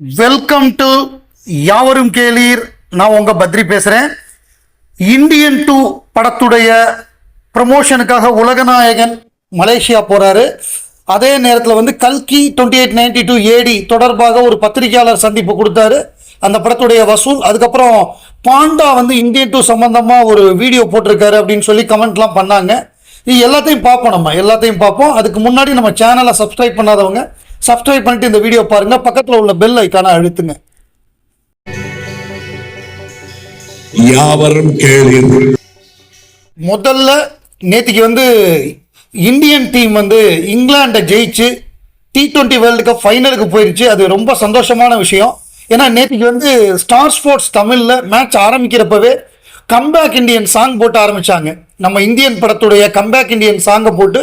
Welcome to யாவரும் கேளீர். நான் உங்கள் பத்ரி பேசுகிறேன் இந்தியன் டூ படத்துடைய ப்ரமோஷனுக்காக உலகநாயகன் மலேசியா போகிறாரு அதே நேரத்தில் வந்து கல்கி twenty eight ninety two AD தொடர்பாக ஒரு பத்திரிகையாளர் சந்திப்பு கொடுத்தாரு. அந்த படத்துடைய வசூல் அதுக்கப்புறம் பாண்டா வந்து இந்தியன் டூ சம்மந்தமாக ஒரு வீடியோ போட்டிருக்காரு அப்படின்னு சொல்லி கமெண்ட்லாம் பண்ணாங்க. இது எல்லாத்தையும் பார்ப்போம் நம்ம எல்லாத்தையும் பார்ப்போம். அதுக்கு முன்னாடி நம்ம சேனலை சப்ஸ்கிரைப் பண்ணாதவங்க சப்ஸ்கிரைப் பண்ணிட்டு இந்த வீடியோ பாருங்க. பக்கத்தில் உள்ள பெல் ஐக்கான அழுத்துங்க. யாவரும் கேளீர்கள் முதல்ல நேத்திக்கு வந்து இந்தியன் டீம் வந்து இங்கிலாண்டை ஜெயிச்சு டி டுவெண்ட்டி வேர்ல்டு கப் ஃபைனலுக்கு போயிருச்சு. அது ரொம்ப சந்தோஷமான விஷயம். ஏன்னா நேத்திக்கு வந்து ஸ்டார் ஸ்போர்ட்ஸ் தமிழில் மேட்ச் ஆரம்பிக்கிறப்பவே கம்பேக் இந்தியன் சாங் போட்டு ஆரம்பிச்சாங்க. நம்ம இந்தியன் படத்துடைய கம்பேக் இந்தியன் சாங்கை போட்டு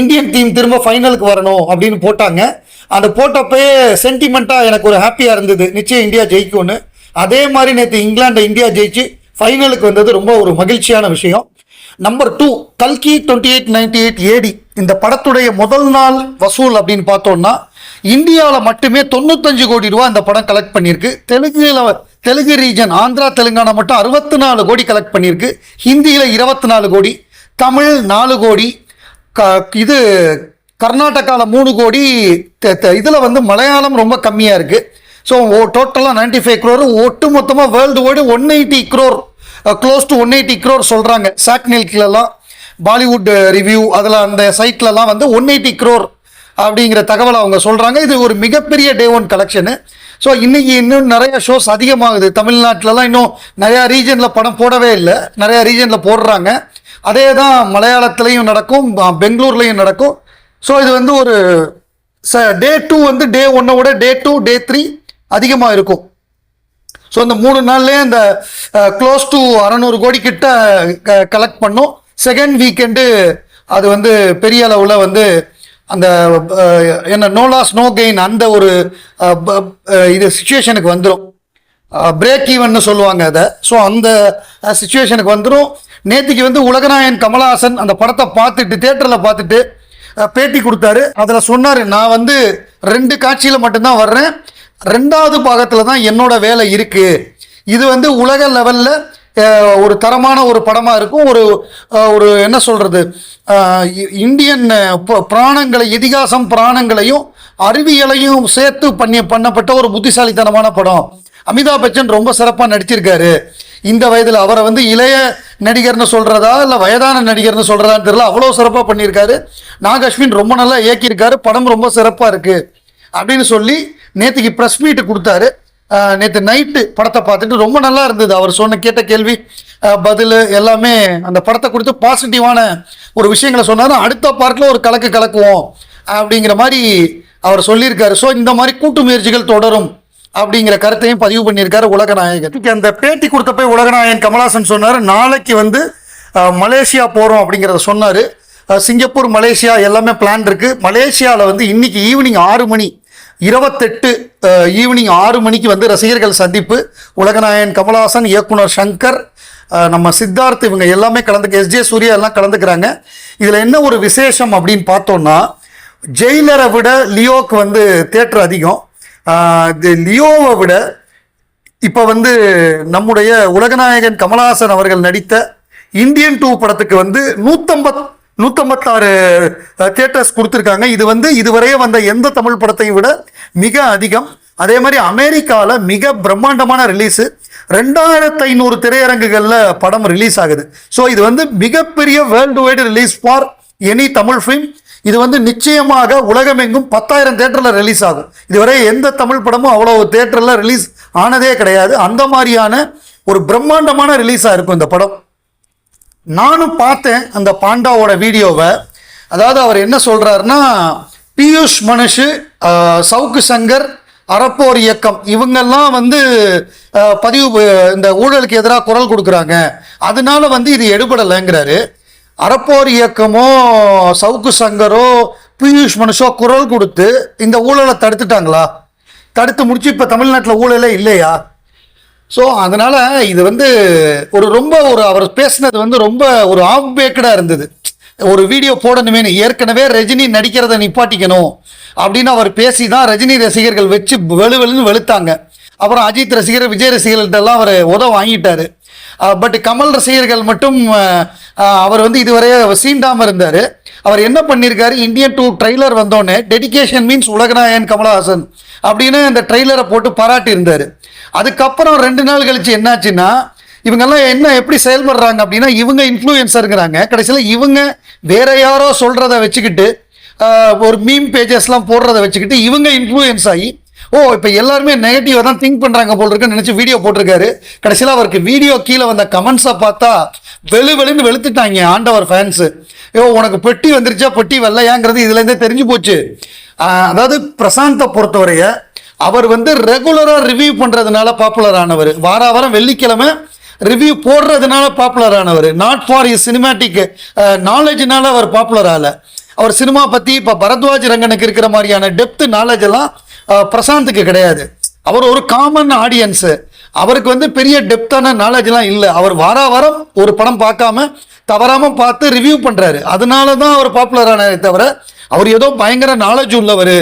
இந்தியன் டீம் திரும்ப ஃபைனலுக்கு வரணும் அப்படின்னு போட்டாங்க. அந்த போட்டப்பயே சென்டிமெண்ட்டாக எனக்கு ஒரு ஹாப்பியாக இருந்தது. நிச்சயம் இந்தியா ஜெயிக்கும்னு. அதே மாதிரி நேற்று இங்கிலாண்டை இந்தியா ஜெயிச்சு ஃபைனலுக்கு வந்தது ரொம்ப ஒரு மகிழ்ச்சியான விஷயம். நம்பர் டூ கல்கி twenty eight ninety eight AD இந்த படத்துடைய முதல் நாள் வசூல் அப்படின்னு பார்த்தோம்னா இந்தியாவில் மட்டுமே தொண்ணூத்தஞ்சு கோடி ரூபா இந்த படம் கலெக்ட் பண்ணியிருக்கு. தெலுங்குல தெலுங்கு ரீஜன் ஆந்திரா தெலுங்கானா மட்டும் அறுபத்தி நாலு கோடி கலெக்ட் பண்ணியிருக்கு. ஹிந்தியில் இருபத்தி நாலு கோடி தமிழ் நாலு கோடி க இது கர்நாடகாவில் மூணு கோடி இதில் வந்து மலையாளம் ரொம்ப கம்மியாக இருக்குது ஸோ டோட்டலாக நைன்டி ஃபைவ் க்ரோர் ஒட்டு மொத்தமாக world wide one eighty crore close to one eighty crore சொல்கிறாங்க சாக்னில்கிலலாம் பாலிவுட் ரிவ்யூ அதில் அந்த சைட்லலாம் வந்து ஒன் எயிட்டி க்ரோர் அப்படிங்கிற தகவலை அவங்க சொல்கிறாங்க இது ஒரு மிகப்பெரிய டே ஒன் கலெக்ஷனு ஸோ இன்றைக்கி இன்னும் நிறைய ஷோஸ் அதிகமாகுது. தமிழ்நாட்டிலலாம் இன்னும் நிறையா ரீஜனில் படம் போடவே இல்லை. நிறையா ரீஜனில் போடுறாங்க. அதே தான் மலையாளத்துலேயும் நடக்கும் பெங்களூர்லேயும் நடக்கும். ஸோ இது வந்து ஒரு ச டே டூ வந்து டே ஒன்னை விட டே டூ டே த்ரீ அதிகமாக இருக்கும். ஸோ இந்த மூணு நாள்லேயே இந்த க்ளோஸ் டு அறநூறு கோடி கிட்ட கலெக்ட் பண்ணும். செகண்ட் வீக்கெண்டு அது வந்து பெரிய அளவில் வந்து அந்த என்ன நோ லாஸ் நோ கெயின் அந்த ஒரு ப- இது சுச்சுவேஷனுக்கு வந்துடும் பிரேக் ஈவன் சொல்லுவாங்க அதை. ஸோ அந்த சுச்சுவேஷனுக்கு வந்துடும் நேத்திக்கு வந்து உலகநாயன் கமலஹாசன் அந்த படத்தை பார்த்துட்டு தேட்டரில் பார்த்துட்டு பேட்டி கொடுத்தாரு. அதில் சொன்னார் நான் வந்து ரெண்டு காட்சியில் மட்டும்தான் வர்றேன். ரெண்டாவது பாகத்தில் தான் என்னோட வேலை இருக்குது இது வந்து உலக லெவலில் ஒரு தரமான ஒரு படமாக இருக்கும். ஒரு ஒரு என்ன சொல்கிறது இந்தியன் பிராணங்களை இதிகாசம் பிராணங்களையும் அறிவியலையும் சேர்த்து பண்ணி பண்ணப்பட்ட ஒரு புத்திசாலித்தனமான படம். அமிதாப் பச்சன் ரொம்ப சிறப்பாக நடிச்சிருக்காரு. இந்த வயதில் அவரை வந்து இளைய நடிகர்னு சொல்கிறதா இல்லை வயதான நடிகர்னு சொல்கிறதான்னு தெரியல. அவ்வளோ சிறப்பாக பண்ணியிருக்காரு. நாக் அஸ்வின் ரொம்ப நல்லா இயக்கியிருக்காரு. படம் ரொம்ப சிறப்பாக இருக்குது அப்படின்னு சொல்லி நேற்றுக்கு ப்ரெஸ் மீட்டு கொடுத்தாரு. நேற்று நைட்டு படத்தை பார்த்துட்டு ரொம்ப நல்லா இருந்தது. அவர் சொன்ன கேட்ட கேள்வி பதில் எல்லாமே அந்த படத்தை கொடுத்து பாசிட்டிவான ஒரு விஷயங்களை சொன்னார். அடுத்த பார்ட்டில் ஒரு கலக்கு கலக்குவோம் அப்படிங்கிற மாதிரி அவர் சொல்லியிருக்காரு. ஸோ இந்த மாதிரி கூட்டு முயற்சிகள் தொடரும். அப்படிங்கிற கருத்தையும் பதிவு பண்ணியிருக்காரு உலகநாயகன். அந்த பேட்டி கொடுத்தப்போ உலகநாயகன் கமலாசன் சொன்னார் நாளைக்கு வந்து மலேசியா போகிறோம் அப்படிங்கிறத சொன்னார். சிங்கப்பூர் மலேசியா எல்லாமே பிளான் இருக்குது மலேசியாவில் வந்து இன்னைக்கு ஈவினிங் ஆறு மணி இருபத்தெட்டு ஈவினிங் ஆறு மணிக்கு வந்து ரசிகர்கள் சந்திப்பு. உலகநாயகன் கமலஹாசன் இயக்குனர் சங்கர் நம்ம சித்தார்த் இவங்க எல்லாமே கலந்துக்க எஸ்ஜே சூர்யா எல்லாம் கலந்துக்கிறாங்க. இதில் என்ன ஒரு விசேஷம் அப்படின்னு பார்த்தோன்னா ஜெயிலரை விட லியோக்கு வந்து தேட்டர் அதிகம். லியோவை விட இப்போ வந்து நம்முடைய உலகநாயகன் கமலஹாசன் அவர்கள் நடித்த இந்தியன் டூ படத்துக்கு வந்து நூற்றம்பத் நூற்றம்பத்தாறு தியேட்டர்ஸ் கொடுத்துருக்காங்க. இது வந்து இதுவரையே வந்த எந்த தமிழ் படத்தையும் விட மிக அதிகம். அதே மாதிரி அமெரிக்காவில் மிக பிரம்மாண்டமான ரிலீஸு ரெண்டாயிரத்து ஐநூறு திரையரங்குகளில் படம் ரிலீஸ் ஆகுது. ஸோ இது வந்து மிகப்பெரிய world wide release for any Tamil film இது வந்து நிச்சயமாக உலகமெங்கும் பத்தாயிரம் தேட்டரில் ரிலீஸ் ஆகும் இதுவரை எந்த தமிழ் படமும் அவ்வளோ தேட்டரில் ரிலீஸ் ஆனதே கிடையாது. அந்த மாதிரியான ஒரு பிரம்மாண்டமான ரிலீஸாக இருக்கும் இந்த படம். நானும் பார்த்தேன் அந்த பாண்டாவோட வீடியோவை. அதாவது அவர் என்ன சொல்கிறாருன்னா பியூஷ் மனுஷு சவுக்கு சங்கர் அறப்போர் இயக்கம் இவங்கெல்லாம் வந்து பதிவு இந்த ஊழலுக்கு எதிராக குரல் கொடுக்குறாங்க. அதனால வந்து இது எடுபடலைங்கிறாரு. அறப்போர் இயக்கமோ சவுக்கு சங்கரோ பியூஷ் மனுஷோ குரல் கொடுத்து இந்த ஊழலை தடுத்துட்டாங்களா? தடுத்து முடிச்சு இப்போ தமிழ்நாட்டில் ஊழலே இல்லையா? ஸோ அதனால் இது வந்து ஒரு ரொம்ப ஒரு அவர் பேசினது வந்து ரொம்ப ஒரு ஆஃப் பேக்கடாக இருந்தது. ஒரு வீடியோ போடணுமே ஏற்கனவே ரஜினி நடிக்கிறத நிப்பாட்டிக்கணும் அப்படின்னு அவர் பேசி தான் ரஜினி ரசிகர்கள் வச்சு வெளுவெளுன்னு வெளுத்தாங்க. அப்புறம் அஜித் ரசிகர் விஜய் ரசிகர்கள்ட்டெல்லாம் அவர் உதவ வாங்கிட்டாரு. பட் கமல் ரசிகர்கள் மட்டும் அவர் வந்து இதுவரைய சீண்டாம இருந்தார். அவர் என்ன பண்ணியிருக்காரு இந்தியன் டூ ட்ரெய்லர் வந்தோடனே டெடிகேஷன் மீன்ஸ் உலகநாயன் கமலஹாசன்? அப்படின்னு இந்த ட்ரெய்லரை போட்டு பாராட்டி இருந்தார் அதுக்கப்புறம் ரெண்டு நாள் கழிச்சு என்னாச்சுன்னா இவங்கெல்லாம் என்ன எப்படி செயல்படுறாங்க அப்படின்னா இவங்க இன்ஃப்ளூயன்ஸருங்கிறாங்க கடைசியில் இவங்க வேற யாரோ சொல்கிறத வச்சுக்கிட்டு ஒரு மீம் பேஜஸ்லாம் போடுறத வச்சுக்கிட்டு இவங்க இன்ஃப்ளூயன்ஸ் ஆகி ஓ இப்போ எல்லாருமே நெகட்டிவாக தான் திங்க் பண்ணுறாங்க போல் இருக்குன்னு நினச்சி வீடியோ போட்டிருக்காரு. கடைசியில் அவருக்கு வீடியோ கீழே வந்த கமெண்ட்ஸை பார்த்தா வெளு வெளுன்னு வெளுத்துட்டாங்க ஆண்டவர் ஃபேன்ஸு ஐயோ உனக்கு பெட்டி வந்துருச்சா? பெட்டி வரலையாங்கிறது இதுலேருந்தே தெரிஞ்சு போச்சு. அதாவது பிரசாந்தை பொறுத்தவரைய அவர் வந்து ரெகுலராக ரிவ்யூ பண்ணுறதுனால பாப்புலர் ஆனவர். வார வாரம் வெள்ளிக்கிழமை ரிவ்யூ போடுறதுனால பாப்புலர் ஆனவர். நாட் ஃபார் இஸ் சினிமேட்டிக் நாலேஜினால அவர் பாப்புலர் ஆகலை. அவர் சினிமா பற்றி இப்போ பரத்வாஜ் ரங்கனுக்கு இருக்கிற மாதிரியான டெப்த் நாலேஜ் எல்லாம் பிரசாந்துக்கு கிடையாது. அவர் ஒரு காமன் ஆடியன்ஸு அவருக்கு வந்து பெரிய டெப்த்தான நாலேஜ்லாம் இல்லை. அவர் வார வாரம் ஒரு படம் பார்க்காம தவறாமல் பார்த்து ரிவ்யூ பண்ணுறாரு அதனால தான் அவர் பாப்புலர் ஆனாரே தவிர அவர் ஏதோ பயங்கர நாலேஜ் உள்ளவர்.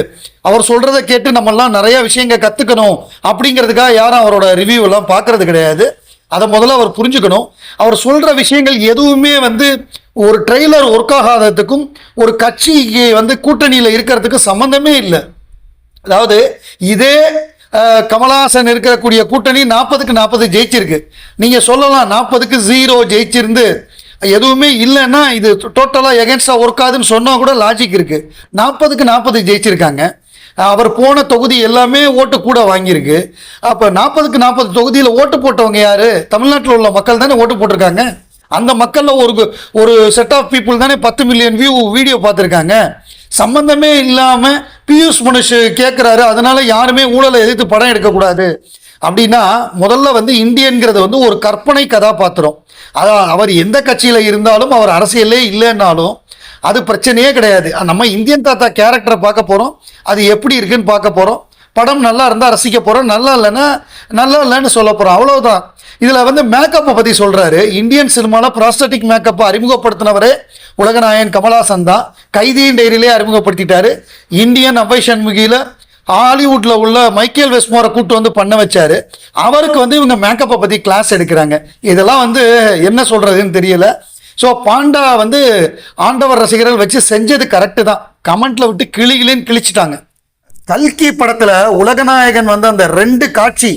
அவர் சொல்கிறத கேட்டு நம்மெல்லாம் நிறைய விஷயங்கள் கற்றுக்கணும் அப்படிங்கிறதுக்காக யாரும் அவரோட ரிவ்யூலாம் பார்க்குறது பார்க்கறது கிடையாது. அதை முதல்ல அவர் புரிஞ்சுக்கணும். அவர் சொல்கிற விஷயங்கள் எதுவுமே வந்து ஒரு ட்ரெய்லர் ஒர்க் ஆகாததுக்கும் ஒரு கட்சிக்கு வந்து கூட்டணியில் இருக்கிறதுக்கு சம்மந்தமே இல்லை. அதாவது இதே கமலஹாசன் இருக்கக்கூடிய கூட்டணி நாற்பதுக்கு நாற்பது ஜெயிச்சிருக்கு. நீங்கள் சொல்லலாம் நாற்பதுக்கு ஜீரோ ஜெயிச்சிருந்து எதுவுமே இல்லைன்னா இது டோட்டலாக எகென்ஸ்டாக ஒர்க் ஆகுதுன்னு சொன்னால் கூட லாஜிக் இருக்குது நாற்பதுக்கு நாற்பது ஜெயிச்சிருக்காங்க. அவர் போன தொகுதி எல்லாமே ஓட்டு கூட வாங்கியிருக்கு. அப்போ நாற்பதுக்கு நாற்பது தொகுதியில் ஓட்டு போட்டவங்க யார்? தமிழ்நாட்டில் உள்ள மக்கள் தானே ஓட்டு போட்டிருக்காங்க? அந்த மக்களில் ஒரு ஒரு செட் ஆஃப் பீப்புள் தானே பத்து மில்லியன் வியூ வீடியோ பார்த்துருக்காங்க. சம்பந்தமே இல்லாமல் பியூஷ் மனுஷ் கேட்குறாரு அதனால யாருமே ஊழலை எதிர்த்து படம் எடுக்கக்கூடாது. அப்படின்னா முதல்ல வந்து இந்தியன்கிறது வந்து ஒரு கற்பனை கதாபாத்திரம். அதான் அவர் எந்த கட்சியில் இருந்தாலும் அவர் அரசியலே இல்லைன்னாலும் அது பிரச்சனையே கிடையாது. நம்ம இந்தியன் தாத்தா கேரக்டரை பார்க்க போகிறோம் அது எப்படி இருக்குன்னு பார்க்க போகிறோம் படம் நல்லா இருந்தால் ரசிக்க போகிறோம் நல்லா இல்லைன்னா நல்லா இல்லைன்னு சொல்ல போகிறோம் அவ்வளோதான் இதில் வந்து மேக்கப்பை பற்றி சொல்கிறாரு இந்தியன் சினிமாவில் ப்ராஸ்டட்டிக் மேக்கப்பை அறிமுகப்படுத்தினவரே உலகநாயகன் கமலாசன் தான். கைதியின் டைரியிலே அறிமுகப்படுத்திட்டாரு. இந்தியன் அவ்வை சண்முகியில் ஹாலிவுட்டில் உள்ள மைக்கேல் வெஸ்மோரை கூட்டு வந்து பண்ண வச்சாரு. அவருக்கு வந்து இவங்க மேக்கப்பை பற்றி கிளாஸ் எடுக்கிறாங்க. இதெல்லாம் வந்து என்ன சொல்கிறதுன்னு தெரியல. ஸோ பாண்டா வந்து ஆண்டவர் ரசிகர்கள் வச்சு செஞ்சது கரெக்டு தான். கமெண்ட்டில் விட்டு கிளிகளின்னு கிழிச்சிட்டாங்க. கல்கி படத்துல உலகநாயகன் வந்து அந்த ரெண்டு காட்சி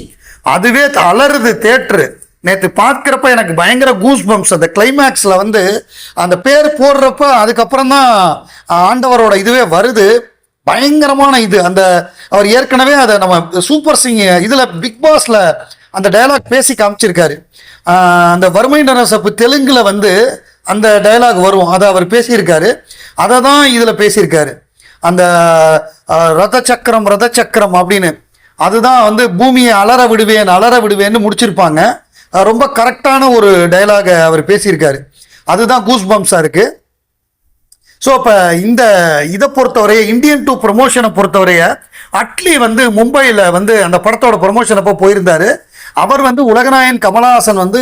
அதுவே அலறுது தேட்ரு நேற்று பார்க்குறப்ப எனக்கு பயங்கர கூஸ் பம்ப்ஸ் அந்த கிளைமேக்ஸில் வந்து அந்த பேர் போடுறப்ப அதுக்கப்புறம் தான் ஆண்டவரோட இதுவே வருது. பயங்கரமான இது. அந்த அவர் ஏற்கனவே அதை நம்ம சூப்பர் சிங் இதில் பிக் பாஸில் அந்த டயலாக் பேசி காமிச்சிருக்காரு. அந்த வறுமை நரசப்பு தெலுங்கில் வந்து அந்த டயலாக் வரும். அதை அவர் பேசியிருக்காரு. அதை தான் இதில் பேசியிருக்காரு. அந்த ரத சக்கரம் ரத சக்கரம் அப்படின்னு. அதுதான் வந்து பூமியை அலற விடுவேன் அலற விடுவேன்னு முடிச்சிருப்பாங்க. ரொம்ப கரெக்டான ஒரு டயலாகை அவர் பேசியிருக்காரு. அதுதான் கூஸ் பம்ஸாக இருக்குது ஸோ இப்போ இந்த இதை பொறுத்தவரைய இந்தியன் டூ ப்ரொமோஷனை பொறுத்தவரைய அட்லி வந்து மும்பையில் வந்து அந்த படத்தோட ப்ரொமோஷன் அப்போ போயிருந்தாரு. அவர் வந்து உலகநாயன் கமலஹாசன் வந்து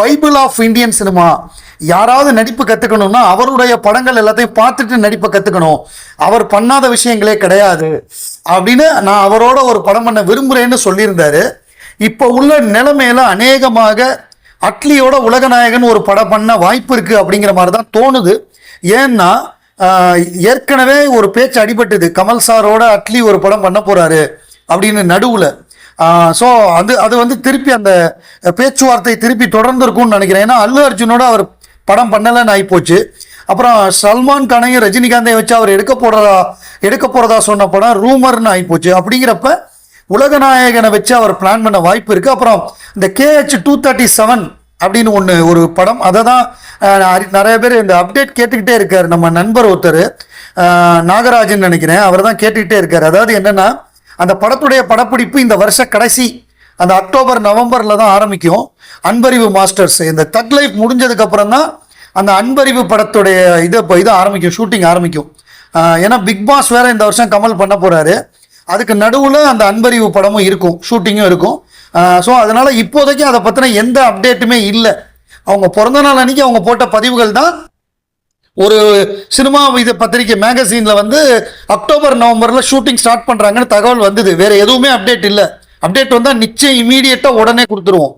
பைபிள் ஆஃப் இந்தியன் சினிமா. யாராவது நடிப்பு கற்றுக்கணும்னா அவருடைய படங்கள் எல்லாத்தையும் பார்த்துட்டு நடிப்பை கற்றுக்கணும் அவர் பண்ணாத விஷயங்களே கிடையாது. அப்படின்னு நான் அவரோட ஒரு படம் பண்ண விரும்புகிறேன்னு சொல்லியிருந்தாரு. இப்போ உள்ள நிலைமையில அநேகமாக அட்லியோட உலகநாயகன் ஒரு படம் பண்ண வாய்ப்பு இருக்குது அப்படிங்கிற மாதிரி தான் தோணுது. ஏன்னா ஏற்கனவே ஒரு பேச்சு அடிபட்டது. கமல் சாரோட அட்லி ஒரு படம் பண்ண போகிறாரு அப்படின்னு நடுவில். ஸோ அது அது வந்து திருப்பி அந்த பேச்சுவார்த்தை திருப்பி தொடர்ந்து இருக்கும்னு நினைக்கிறேன். ஏன்னா அல்லு அர்ஜுனோட அவர் படம் பண்ணலைன்னு ஆகிப்போச்சு அப்புறம் சல்மான் கானையும் ரஜினிகாந்தையும் வச்சு அவர் எடுக்க போடுறதா எடுக்க போகிறதா சொன்ன படம் ரூமர்னு ஆகிப்போச்சு அப்படிங்கிறப்ப உலகநாயகனை வச்சு அவர் பிளான் பண்ண வாய்ப்பு இருக்குது அப்புறம் இந்த கேஹெச் டூ தேர்ட்டி செவன் அப்படின்னு ஒன்று ஒரு படம். அதை தான் நிறைய பேர் இந்த அப்டேட் கேட்டுக்கிட்டே இருக்கார். நம்ம நண்பர் ஒருத்தர் நாகராஜன் நினைக்கிறேன். அவர் தான் கேட்டுக்கிட்டே இருக்கார். அதாவது என்னென்னா அந்த படத்துடைய படப்பிடிப்பு இந்த வருஷ கடைசி அந்த அக்டோபர் நவம்பரில் தான் ஆரம்பிக்கும். அன்பறிவு மாஸ்டர்ஸ் இந்த தக் லைஃப் முடிஞ்சதுக்கப்புறம் தான் அந்த அன்பறிவு படத்துடைய இது இப்போ இது ஆரம்பிக்கும் ஷூட்டிங் ஆரம்பிக்கும். ஏன்னா பிக் பாஸ் வேற இந்த வருஷம் கமல் பண்ண போகிறாரு அதுக்கு நடுவில் அந்த அன்பறிவு படமும் இருக்கும் ஷூட்டிங்கும் இருக்கும். ஸோ அதனால் இப்போதைக்கு அதை பற்றின எந்த அப்டேட்டுமே இல்லை. அவங்க பிறந்த நாள் அன்னைக்கு அவங்க போட்ட பதிவுகள் தான் ஒரு சினிமா இது பத்திரிக்கை மேகசீனில் வந்து அக்டோபர் நவம்பரில் ஷூட்டிங் ஸ்டார்ட் பண்ணுறாங்கன்னு தகவல் வந்தது. வேறு எதுவுமே அப்டேட் இல்லை. அப்டேட் வந்தால் நிச்சயம் இமீடியட்டாக உடனே கொடுத்துருவோம்.